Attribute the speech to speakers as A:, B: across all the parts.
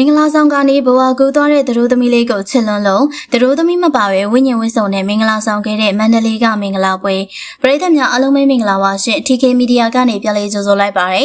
A: မင်္ဂလာဆောင်ကနေဘဝကူသွားတဲ့သတို့သမီးလေးကိုချစ်လွန်းလို့သတို့သမီးမပါပဲဝိညာဉ်ဝစ်စုံနဲ့မင်္ဂလာဆောင်ခဲ့တဲ့မန္တလေးကမင်္ဂလာပွဲပရိသတ်များအားလုံးပဲမင်္ဂလာပါရှင် TK Media ကနေပြန်လေးကြိုဆိုလိုက်ပါရစေ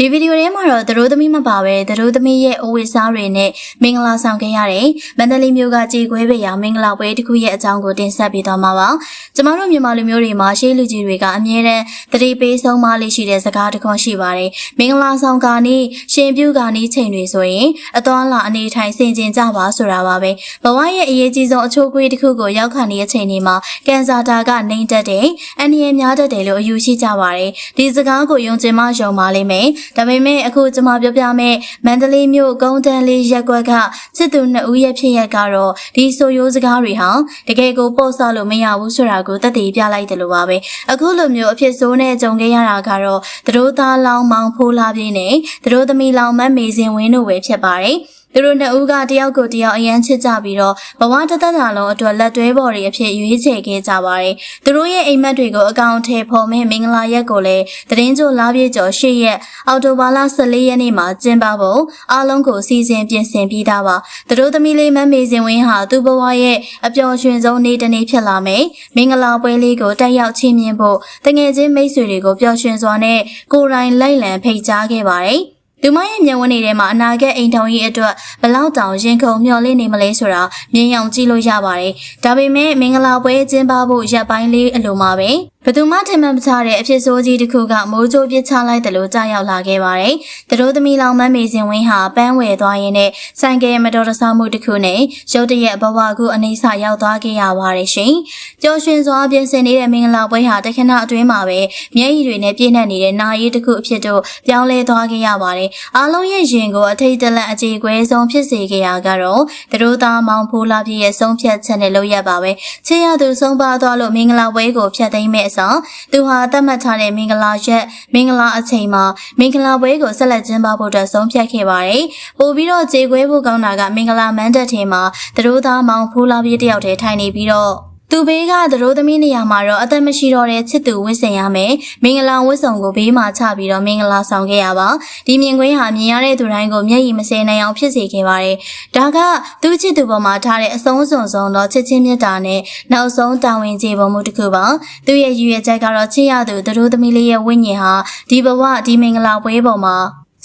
A: ဒီဗီဒီယိုထဲမှာတော့သတို့သမီးမပါပဲသတို့သမီးရဲ့အဝတ်စားတွေနဲ့မင်္ဂလာဆောင်ခဲ့ရတဲ့မန္တလေးမြို့ကကြေကွဲပေရာမင်္ဂလာပွဲတစ်ခုရဲ့အကြောင်းကိုတင်ဆက်ပေးသွားမှာပါကျမတို့မြန်မာလူမျိုးတွေမှာရှေးလူကြီးတွေကအမြဲတမ်းတတိပေးဆုံးမလေးရှိတဲ့စကားတစ်ခွန်းရှိပါတယ်မင်္ဂလာဆောင်ကာနီးရှင်ပြုကာနီးချိန်တွေဆိုရင်အသွားလာအနေထိုင်ဆင်ကျင်ကြပါဆိုတာပါပဲဘဝရဲ့အရေးကြီးဆုံးအချိုးကွေးတစ်ခုကိုရောက်ခါနေတဲ့အချိန်တွေမှာကန်ဆာတာကနေတက်တဲ့အန္တရာယ်များတတ်တယ်လို့အယူရှိကြပါတယ်ဒီစကားကိုယုံကြည်မှယုံပါလိမ့်မယ်ဒါပေမဲ့အခုကျွန်မပြောပြမယ့်မန္တလေးမြို့ကုန်းတန်းလေးရက်ကွက်ကစစ်သူနှစ်ဦးရဲ့ဖြစ်ရပ်ကတော့ဒီဆိုရိုးစကားတွေဟာတကယ်ကိုပို့ဆော့လို့မရဘူးဆိုတာကိုသက်သေပြလိုက်တယ်လို့ပါပဲအခုလိုမျိုးအဖြစ်ဆိုးနဲ့ကြုံခဲ့ရတာကတော့သတို့သားလောင်းမောင်ဖိုးလာပြင်းနဲ့သတို့သမီးလောင်မတ်မေစင်ဝင်းတို့ပဲဖြစ်ပါတယ် သူတို့နှစ်ဦးကတယောက်ကိုတယောက်အရန်ချစ်ကြပြီးတော့ဘဝတစ်သက်တာလုံးအတွက်လက်တွဲပေါ်တွေအဖြစ်ရွေးချယ်ခဲ့ကြပါတယ်။သူတို့ရဲ့အိမ်မက်တွေကိုအကောင့်ထဲပေါ်မဲ့မင်္ဂလာရက်ကိုလည်းသတင်းကြိုလာပြည့်ကျော်၈ရက်အောက်တိုဘာလ14ရက်နေ့မှာကျင်းပဖို့အားလုံးကိုစီစဉ်ပြင်ဆင်ပြီးသားပါ။သူတို့သမီးလေးမမေစင်ဝင်းဟာသူ့ဘဝရဲ့အပျော်ရွှင်ဆုံးနေ့တစ်နေ့ဖြစ်လာမယ်။မင်္ဂလာပွဲလေးကိုတက်ရောက်ချီးမြှင့်ဖို့တငယ်ချင်းမိတ်ဆွေတွေကိုပျော်ရွှင်စွာနဲ့ကိုယ်တိုင်လိုက်လံဖိတ်ကြားခဲ့ပါတယ်။ သူမရဲ့မျက်ဝန်းတွေထဲမှာအနာဂတ်အိမ်ထောင်ကြီးအတွက်ဘလောက်တောင်ရင်ခုန်မျှော်လင့်နေမလဲဆိုတာမြင်အောင်ကြည့်လို့ရပါတယ်။ဒါပေမဲ့မင်္ဂလာပွဲကျင်းပဖို့ရက်ပိုင်းလေးအလိုမှာပဲဘယ်သူမှထင်မှတ်မချတဲ့အဖြစ်ဆိုးကြီးတစ်ခုကမိုးကြိုးပစ်ချလိုက်တယ်လို့ကြားရောက်လာခဲ့ပါတယ်။သူတို့သမီးလောင်မန်းမေစင်ဝင်းဟာပန်းဝယ်သွားရင်းနဲ့ဆိုင်ကယ်မတော်တဆမှုတစ်ခုနဲ့ရုတ်တရက်ဘဝကူအနေဆရောက်သွားခဲ့ရပါတယ်ရှင်။ကြော်ရွှင်စွာပြင်ဆင်နေတဲ့မင်္ဂလာပွဲဟာတခဏအတွင်းမှာပဲမျက်ရည်တွေနဲ့ပြည့်နှက်နေတဲ့နာရီတစ်ခုအဖြစ်တို့ပြောင်းလဲသွားခဲ့ရပါတယ်။အားလုံးရဲ့ရင်ကိုအထိတ်တလန့်အခြေခွဲဆုံးဖြစ်စေခဲ့ရကတော့သူတို့သားမောင်ဖိုးလာပြည့်ရဲ့ဆုံးဖြတ်ချက်နဲ့လုပ်ရပါပဲ။ချစ်ရသူဆုံးပါသွားလို့မင်္ဂလာပွဲကိုဖျက်သိမ်းမဲ့အစားသူဟာသတ်မှတ်ထားတဲ့မင်္ဂလာရက်မင်္ဂလာအချိန်မှာမင်္ဂလာပွဲကိုဆက်လက်ကျင်းပဖို့အတွက်ဆုံးဖြတ်ခဲ့ပါတယ်။ပို့ပြီးတော့ခြေခွဲဖို့ကောင်းတာကမင်္ဂလာမန်းတက်ထဲမှာသူတို့သားမောင်ဖိုးလာပြည့်တယောက်တည်းထိုင်နေပြီးတော့ သူဘေးကသတို့သမီးနေရာမှာတော့အသက်မရှိတော့တဲ့ချစ်သူဝစ်ဆင်ရမယ်မင်္ဂလာဝစ်ဆောင်ကိုဘေးမှာချပြီးတော့မင်္ဂလာဆောင်ခဲ့ရပါဒီမြင်ကွင်းဟာမြင်ရတဲ့သူတိုင်းကိုမျက်ရည်မစဲနိုင်အောင်ဖြစ်စေခဲ့ပါတယ်ဒါကသူ့ချစ်သူပေါ်မှာထားတဲ့အဆုံးစွန်ဆုံးသောချစ်ချင်းမြတ်တာနဲ့နောက်ဆုံးတာဝန်ကျေပုံမှုတစ်ခုပါသူ့ရဲ့ရည်ရွယ်ချက်ကတော့ချစ်ရသူသတို့သမီးလေးရဲ့ဝိညာဉ်ဟာဒီဘဝဒီမင်္ဂလာပွဲပေါ်မှာ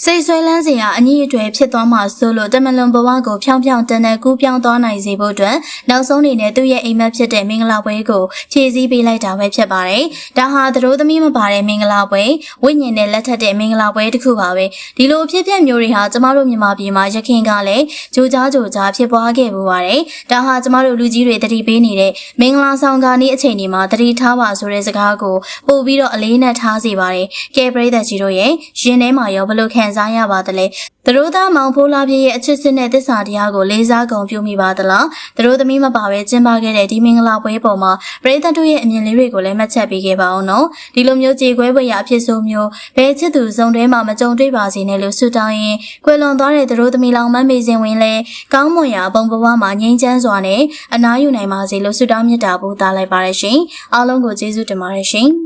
A: စိတ်ဆွဲလန်းစရာအညီအတွေ့ဖြစ်သွားမှဆိုလို့တမလွန်ဘဝကိုဖြောင်းဖြောင်းတန်တန်ကူးပြောင်းသွားနိုင်စေဖို့အတွက်နောက်ဆုံးအနေနဲ့သူ့ရဲ့အိမ်မက်ဖြစ်တဲ့မင်္ဂလာပွဲကိုဖြည့်ဆည်းပေးလိုက်တာပဲဖြစ်ပါတယ်။ဒါဟာသတို့သမီးမပါတဲ့မင်္ဂလာပွဲဝိညာဉ်နဲ့လက်ထက်တဲ့မင်္ဂလာပွဲတစ်ခုပါပဲ။ဒီလိုအဖြစ်အပျက်မျိုးတွေဟာကျမတို့မြန်မာပြည်မှာရခင်ကလည်းကြိုကြားကြိုကြားဖြစ်ပွားခဲ့ပူပါတယ်။ဒါဟာကျမတို့လူကြီးတွေတတိပေးနေတဲ့မင်္ဂလာဆောင်ကာနီးအချိန်ဒီမှာတတိထားပါဆိုတဲ့စကားကိုပို့ပြီးတော့အလေးနက်ထားစေပါတယ်။ကဲပရိသတ်ကြီးတို့ရဲ့ရင်ထဲမှာရောဘယ်လိုခံစားရပါသလဲ။သူတို့သားမောင်ဖိုးလာပြည့်ရဲ့အချစ်စစ်နဲ့တစ္ဆာတရားကိုလေးစားကုန်ပြုမိပါသလား။သူတို့သမီးမပါပဲကျင်းပခဲ့တဲ့ဒီမင်္ဂလာပွဲပေါ်မှာပရိသတ်တို့ရဲ့အမြင်လေးတွေကိုလည်းမှတ်ချက်ပေးခဲ့ပါအောင်နော်။ဒီလိုမျိုးကြေခွဲပွဲရအဖြစ်ဆိုမျိုးဘယ်ချစ်သူစုံတွဲမှာမကြုံတွေ့ပါစေနဲ့လို့ဆုတောင်းရင်ကွယ်လွန်သွားတဲ့သူတို့သမီးလောင်မမေစင်ဝင်လဲကောင်းမွန်ရာဘုံဘဝမှာငြိမ်းချမ်းစွာနဲ့အနားယူနိုင်ပါစေလို့ဆုတောင်းမြတ်တာပို့သားလိုက်ပါရရှင်။အားလုံးကိုကျေးဇူးတင်ပါတယ်ရှင်။